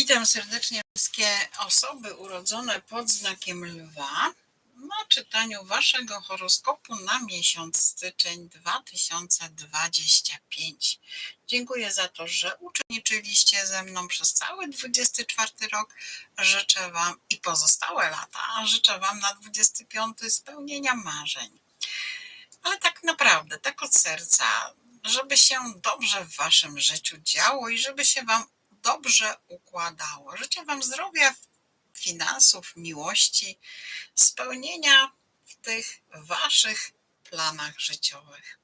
Witam serdecznie wszystkie osoby urodzone pod znakiem lwa na czytaniu waszego horoskopu na miesiąc styczeń 2025. Dziękuję za to, że uczestniczyliście ze mną przez cały 24 rok. Życzę wam i pozostałe lata, życzę wam na 25 spełnienia marzeń. Ale tak naprawdę, tak od serca, żeby się dobrze w waszym życiu działo i żeby się wam dobrze układało. Życzę Wam zdrowia, finansów, miłości, spełnienia w tych Waszych planach życiowych.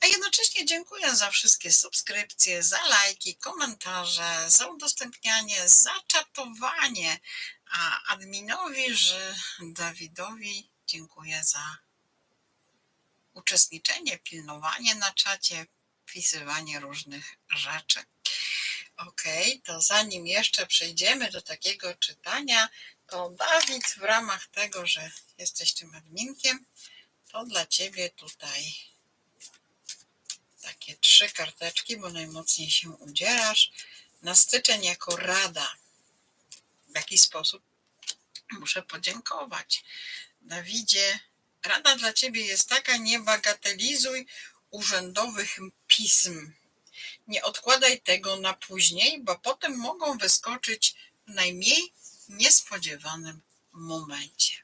A jednocześnie dziękuję za wszystkie subskrypcje, za lajki, komentarze, za udostępnianie, za czatowanie. A adminowi, że Dawidowi dziękuję za uczestniczenie, pilnowanie na czacie, wpisywanie różnych rzeczy. Ok, to zanim jeszcze przejdziemy do takiego czytania, to Dawid, w ramach tego, że jesteś tym adminkiem, to dla Ciebie tutaj takie trzy karteczki, bo najmocniej się udzierasz. Na styczeń jako rada. W jaki sposób muszę podziękować. Dawidzie, rada dla Ciebie jest taka, nie bagatelizuj urzędowych pism nie odkładaj tego na później, bo potem mogą wyskoczyć w najmniej niespodziewanym momencie.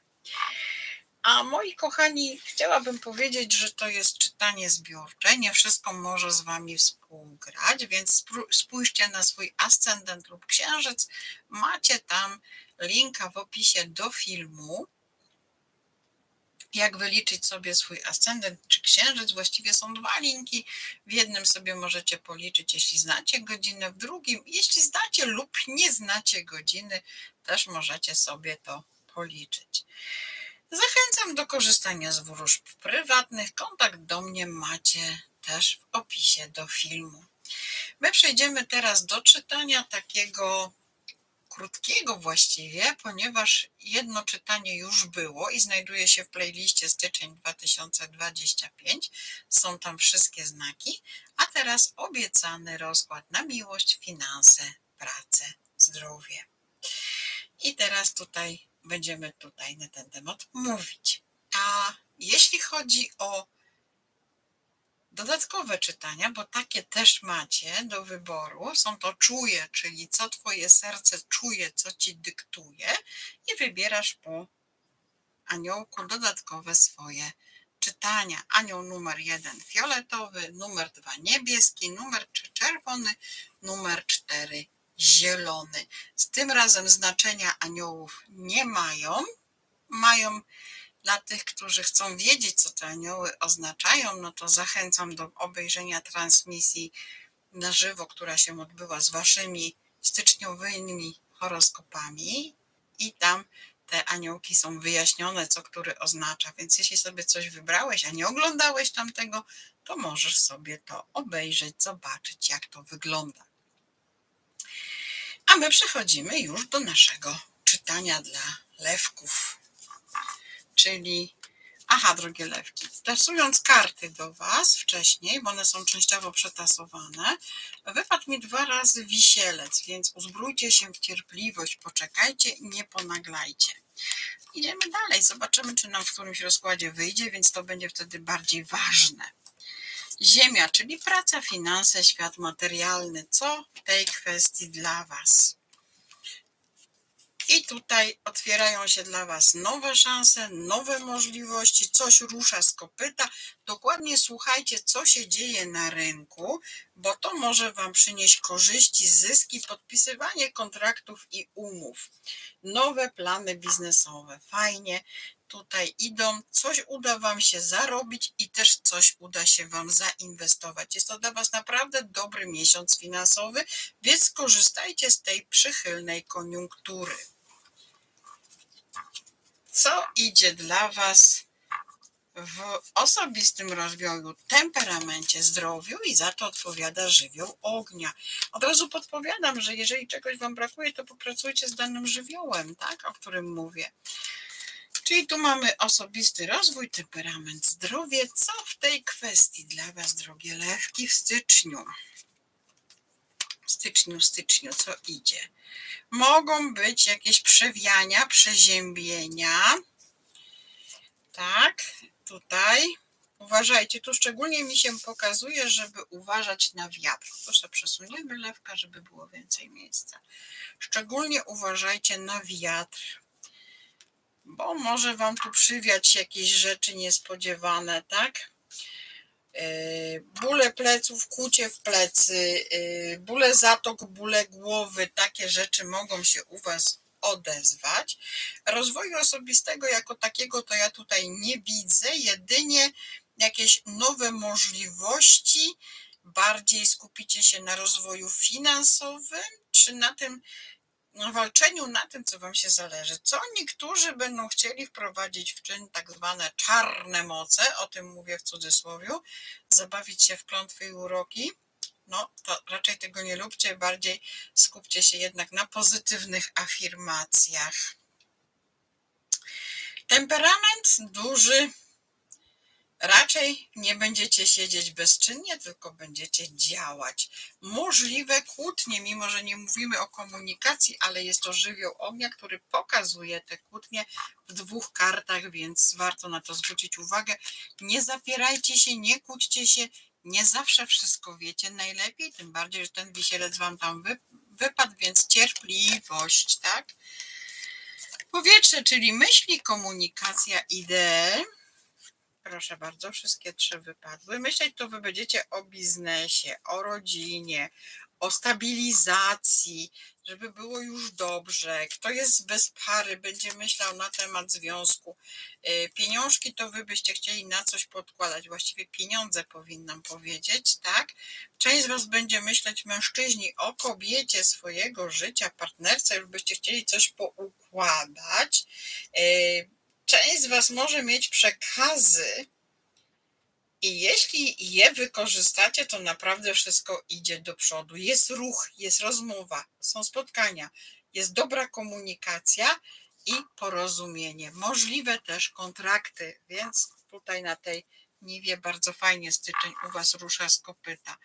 A moi kochani, chciałabym powiedzieć, że to jest czytanie zbiorcze. Nie wszystko może z Wami współgrać, więc spójrzcie na swój ascendent lub księżyc. Macie tam linka w opisie do filmu jak wyliczyć sobie swój ascendent czy księżyc. Właściwie są dwa linki. W jednym sobie możecie policzyć, jeśli znacie godzinę, w drugim, jeśli znacie lub nie znacie godziny, też możecie sobie to policzyć. Zachęcam do korzystania z wróżb prywatnych. Kontakt do mnie macie też w opisie do filmu. My przejdziemy teraz do czytania takiego krótkiego właściwie, ponieważ jedno czytanie już było i znajduje się w playliście styczeń 2025. Są tam wszystkie znaki, a teraz obiecany rozkład na miłość, finanse, pracę, zdrowie. I teraz tutaj będziemy tutaj na ten temat mówić. A jeśli chodzi o dodatkowe czytania, bo takie też macie do wyboru. Są to czuje, czyli co twoje serce czuje, co ci dyktuje i wybierasz po aniołku dodatkowe swoje czytania. Anioł numer jeden fioletowy, numer dwa niebieski, numer trzy czerwony, numer cztery zielony. Z tym razem znaczenia aniołów nie mają. Mają dla tych, którzy chcą wiedzieć, co te anioły oznaczają, no to zachęcam do obejrzenia transmisji na żywo, która się odbyła z waszymi styczniowymi horoskopami i tam te aniołki są wyjaśnione, co który oznacza. Więc jeśli sobie coś wybrałeś, a nie oglądałeś tamtego, to możesz sobie to obejrzeć, zobaczyć, jak to wygląda. A my przechodzimy już do naszego czytania dla lewków czyli aha, drogie lewki, tasując karty do Was wcześniej, bo one są częściowo przetasowane, wypadł mi dwa razy wisielec, więc uzbrójcie się w cierpliwość, poczekajcie i nie ponaglajcie. Idziemy dalej, zobaczymy, czy nam w którymś rozkładzie wyjdzie, więc to będzie wtedy bardziej ważne. Ziemia, czyli praca, finanse, świat materialny. Co w tej kwestii dla Was? I tutaj otwierają się dla Was nowe szanse, nowe możliwości, coś rusza z kopyta. Dokładnie słuchajcie, co się dzieje na rynku, bo to może Wam przynieść korzyści, zyski, podpisywanie kontraktów i umów. Nowe plany biznesowe. Fajnie tutaj idą, coś uda Wam się zarobić i też coś uda się Wam zainwestować. Jest to dla Was naprawdę dobry miesiąc finansowy, więc skorzystajcie z tej przychylnej koniunktury co idzie dla Was w osobistym rozwoju, temperamencie, zdrowiu i za to odpowiada żywioł ognia. Od razu podpowiadam, że jeżeli czegoś Wam brakuje, to popracujcie z danym żywiołem, tak, o którym mówię. Czyli tu mamy osobisty rozwój, temperament, zdrowie. Co w tej kwestii dla Was, drogie lewki, w styczniu? Styczniu, styczniu, co idzie. Mogą być jakieś przewiania, przeziębienia. Tak, tutaj. Uważajcie, tu szczególnie mi się pokazuje, żeby uważać na wiatr. Proszę przesuniemy lewka, żeby było więcej miejsca. Szczególnie uważajcie na wiatr, bo może wam tu przywiać jakieś rzeczy niespodziewane, tak? Yy, Bóle pleców, kucie w plecy, yy, bóle zatok, bóle głowy, takie rzeczy mogą się u Was odezwać. Rozwoju osobistego jako takiego to ja tutaj nie widzę, jedynie jakieś nowe możliwości. Bardziej skupicie się na rozwoju finansowym, czy na tym walczeniu na tym, co Wam się zależy. Co niektórzy będą chcieli wprowadzić w czyn tak zwane czarne moce, o tym mówię w cudzysłowie, zabawić się w klątwy i uroki. No, to raczej tego nie lubcie, bardziej skupcie się jednak na pozytywnych afirmacjach. Temperament duży, raczej nie będziecie siedzieć bezczynnie, tylko będziecie działać. Możliwe kłótnie, mimo że nie mówimy o komunikacji, ale jest to żywioł ognia, który pokazuje te kłótnie w dwóch kartach, więc warto na to zwrócić uwagę. Nie zapierajcie się, nie kłóćcie się, nie zawsze wszystko wiecie najlepiej, tym bardziej, że ten wisielec wam tam wy, wypadł, więc cierpliwość, tak? Powietrze, czyli myśli, komunikacja, idee Proszę bardzo, wszystkie trzy wypadły. Myśleć to wy będziecie o biznesie, o rodzinie, o stabilizacji, żeby było już dobrze. Kto jest bez pary, będzie myślał na temat związku. Y, pieniążki to wy byście chcieli na coś podkładać, właściwie pieniądze powinnam powiedzieć, tak? Część z was będzie myśleć mężczyźni o kobiecie swojego życia, partnerce, już byście chcieli coś poukładać. Część z was może mieć przekazy, i jeśli je wykorzystacie, to naprawdę wszystko idzie do przodu. Jest ruch, jest rozmowa, są spotkania, jest dobra komunikacja i porozumienie. Możliwe też kontrakty, więc tutaj na tej niwie bardzo fajnie styczeń u Was rusza z kopyta.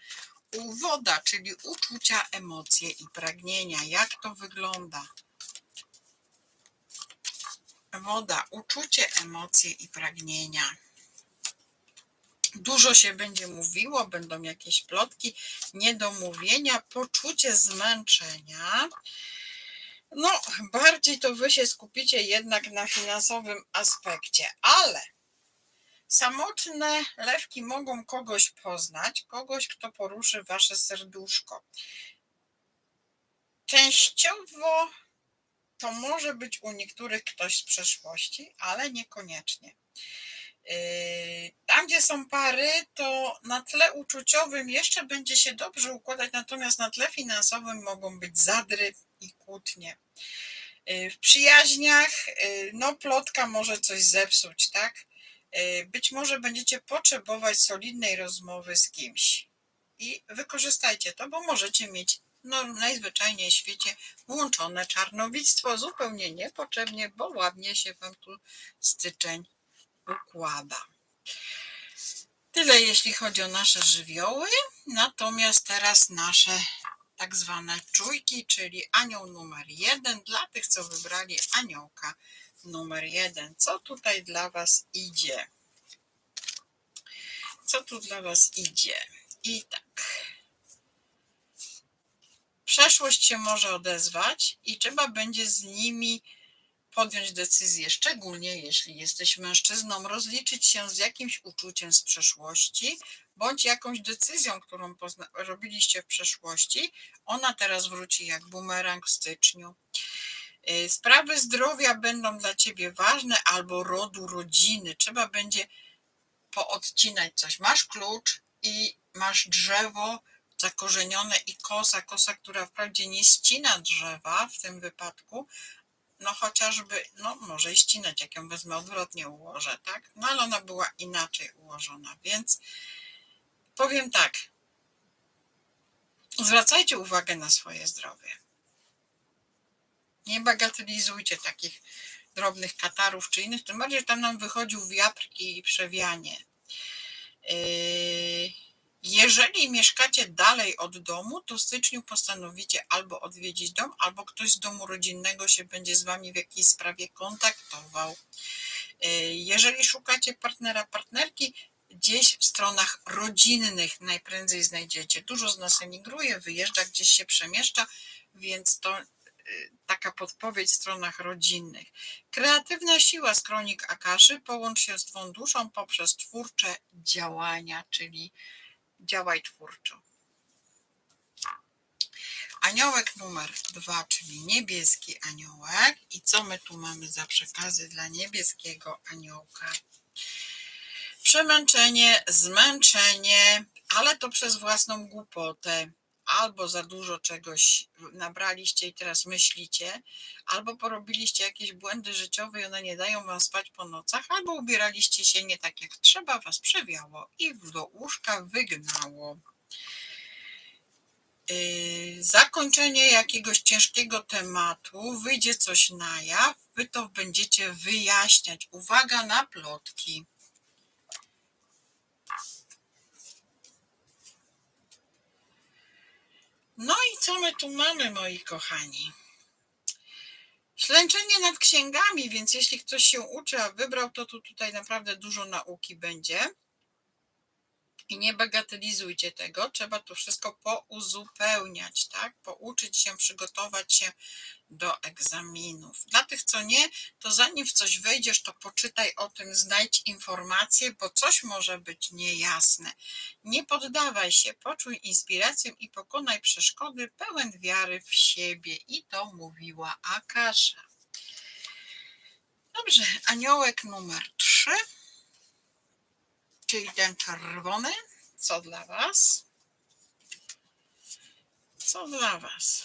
U woda, czyli uczucia, emocje i pragnienia. Jak to wygląda? Woda, uczucie, emocje i pragnienia dużo się będzie mówiło, będą jakieś plotki, niedomówienia, poczucie zmęczenia. No, bardziej to wy się skupicie jednak na finansowym aspekcie, ale samotne lewki mogą kogoś poznać, kogoś, kto poruszy wasze serduszko. Częściowo to może być u niektórych ktoś z przeszłości, ale niekoniecznie. Yy, tam, gdzie są pary, to na tle uczuciowym jeszcze będzie się dobrze układać, natomiast na tle finansowym mogą być zadry i kłótnie. Yy, w przyjaźniach, yy, no, plotka może coś zepsuć, tak? Być może będziecie potrzebować solidnej rozmowy z kimś i wykorzystajcie to, bo możecie mieć no, najzwyczajniej w świecie włączone czarnowictwo zupełnie niepotrzebnie, bo ładnie się wam tu styczeń układa. Tyle jeśli chodzi o nasze żywioły, natomiast teraz nasze tak zwane czujki, czyli anioł numer jeden dla tych, co wybrali aniołka numer jeden. Co tutaj dla Was idzie? Co tu dla Was idzie? I tak. Przeszłość się może odezwać i trzeba będzie z nimi podjąć decyzję, szczególnie jeśli jesteś mężczyzną, rozliczyć się z jakimś uczuciem z przeszłości, bądź jakąś decyzją, którą robiliście w przeszłości, ona teraz wróci jak bumerang w styczniu. Y, sprawy zdrowia będą dla ciebie ważne, albo rodu, rodziny. Trzeba będzie poodcinać coś. Masz klucz i masz drzewo zakorzenione i kosa, kosa, która wprawdzie nie ścina drzewa w tym wypadku, no chociażby, no może i ścinać, jak ją wezmę odwrotnie ułożę, tak? No ale ona była inaczej ułożona, więc powiem tak. Zwracajcie uwagę na swoje zdrowie. Nie bagatelizujcie takich drobnych katarów czy innych, tym bardziej, że tam nam wychodził wiatr i przewianie. Yy, Jeżeli mieszkacie dalej od domu, to w styczniu postanowicie albo odwiedzić dom, albo ktoś z domu rodzinnego się będzie z wami w jakiejś sprawie kontaktował. Y, Jeżeli szukacie partnera, partnerki, gdzieś w stronach rodzinnych najprędzej znajdziecie. Dużo z nas emigruje, wyjeżdża, gdzieś się przemieszcza, więc to y, taka podpowiedź w stronach rodzinnych. Kreatywna siła z kronik Akaszy połącz się z Twą duszą poprzez twórcze działania, czyli działaj twórczo. Aniołek numer dwa, czyli niebieski aniołek. I co my tu mamy za przekazy dla niebieskiego aniołka? Przemęczenie, zmęczenie, ale to przez własną głupotę. Albo za dużo czegoś nabraliście i teraz myślicie, albo porobiliście jakieś błędy życiowe i one nie dają wam spać po nocach, albo ubieraliście się nie tak jak trzeba, was przewiało i do łóżka wygnało. Yy, zakończenie jakiegoś ciężkiego tematu, wyjdzie coś na jaw, wy to będziecie wyjaśniać. Uwaga na plotki. No i co my tu mamy, moi kochani? Ślęczenie nad księgami, więc jeśli ktoś się uczy, a wybrał, to tu tutaj naprawdę dużo nauki będzie. I nie bagatelizujcie tego, trzeba to wszystko pouzupełniać, tak? Pouczyć się, przygotować się do egzaminów. Dla tych, co nie, to zanim w coś wejdziesz, to poczytaj o tym, znajdź informacje, bo coś może być niejasne. Nie poddawaj się, poczuj inspirację i pokonaj przeszkody pełen wiary w siebie. I to mówiła Akasza. Dobrze, aniołek numer 3 czyli ten czerwony. Co dla Was? Co dla Was?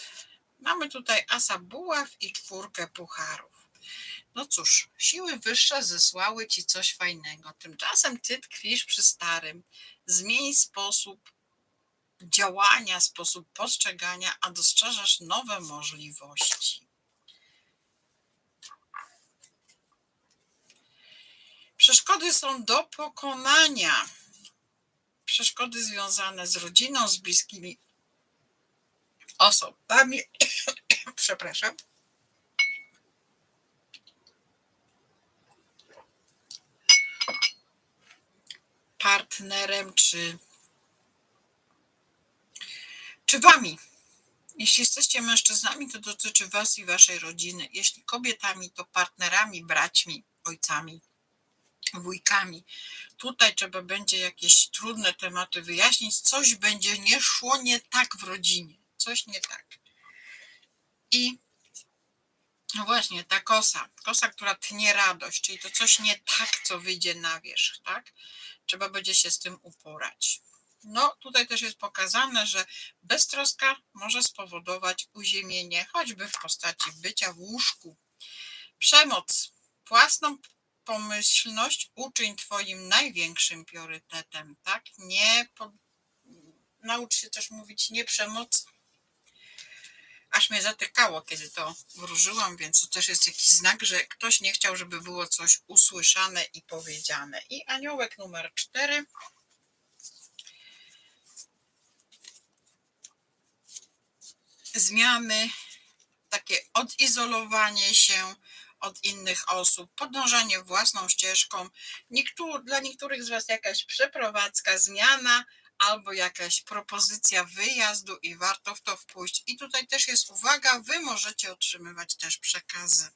Mamy tutaj asa buław i czwórkę pucharów. No cóż, siły wyższe zesłały Ci coś fajnego. Tymczasem Ty tkwisz przy starym. Zmień sposób działania, sposób postrzegania, a dostrzeżesz nowe możliwości. Przeszkody są do pokonania. Przeszkody związane z rodziną, z bliskimi osobami. Przepraszam. Partnerem czy, czy wami. Jeśli jesteście mężczyznami, to dotyczy was i waszej rodziny. Jeśli kobietami, to partnerami, braćmi, ojcami wujkami. Tutaj trzeba będzie jakieś trudne tematy wyjaśnić, coś będzie nie szło nie tak w rodzinie, coś nie tak. I no właśnie, ta kosa, kosa, która tnie radość, czyli to coś nie tak, co wyjdzie na wierzch, tak? Trzeba będzie się z tym uporać. No, tutaj też jest pokazane, że beztroska może spowodować uziemienie, choćby w postaci bycia w łóżku. Przemoc, własną pomyślność uczyń Twoim największym priorytetem, tak? Nie po... naucz się też mówić nie przemoc. Aż mnie zatykało, kiedy to wróżyłam, więc to też jest jakiś znak, że ktoś nie chciał, żeby było coś usłyszane i powiedziane. I aniołek numer cztery. Zmiany, takie odizolowanie się, od innych osób, podążanie własną ścieżką. Niektóry, dla niektórych z Was jakaś przeprowadzka, zmiana albo jakaś propozycja wyjazdu i warto w to wpójść. I tutaj też jest uwaga, Wy możecie otrzymywać też przekazy.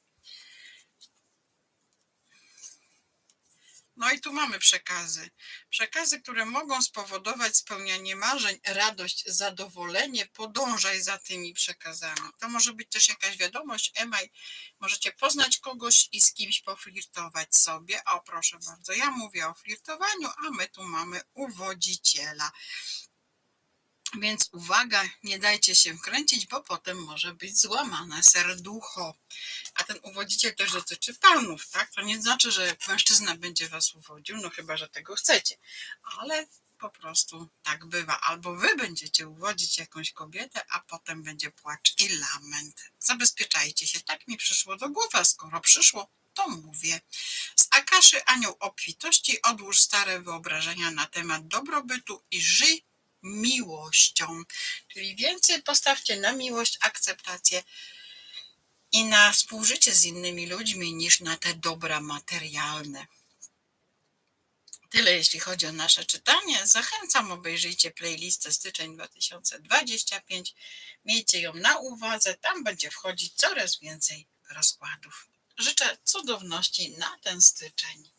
No i tu mamy przekazy. Przekazy, które mogą spowodować spełnianie marzeń, radość, zadowolenie. Podążaj za tymi przekazami. To może być też jakaś wiadomość, email. Możecie poznać kogoś i z kimś poflirtować sobie. O, proszę bardzo, ja mówię o flirtowaniu, a my tu mamy uwodziciela. Więc uwaga, nie dajcie się wkręcić, bo potem może być złamane serducho. A ten uwodziciel też dotyczy panów, tak? To nie znaczy, że mężczyzna będzie was uwodził, no chyba, że tego chcecie. Ale po prostu tak bywa. Albo wy będziecie uwodzić jakąś kobietę, a potem będzie płacz i lament. Zabezpieczajcie się. Tak mi przyszło do głowy, a skoro przyszło, to mówię. Z Akaszy Anioł Obfitości odłóż stare wyobrażenia na temat dobrobytu i żyj miłością. Czyli więcej postawcie na miłość, akceptację i na współżycie z innymi ludźmi niż na te dobra materialne. Tyle jeśli chodzi o nasze czytanie. Zachęcam, obejrzyjcie playlistę styczeń 2025. Miejcie ją na uwadze, tam będzie wchodzić coraz więcej rozkładów. Życzę cudowności na ten styczeń.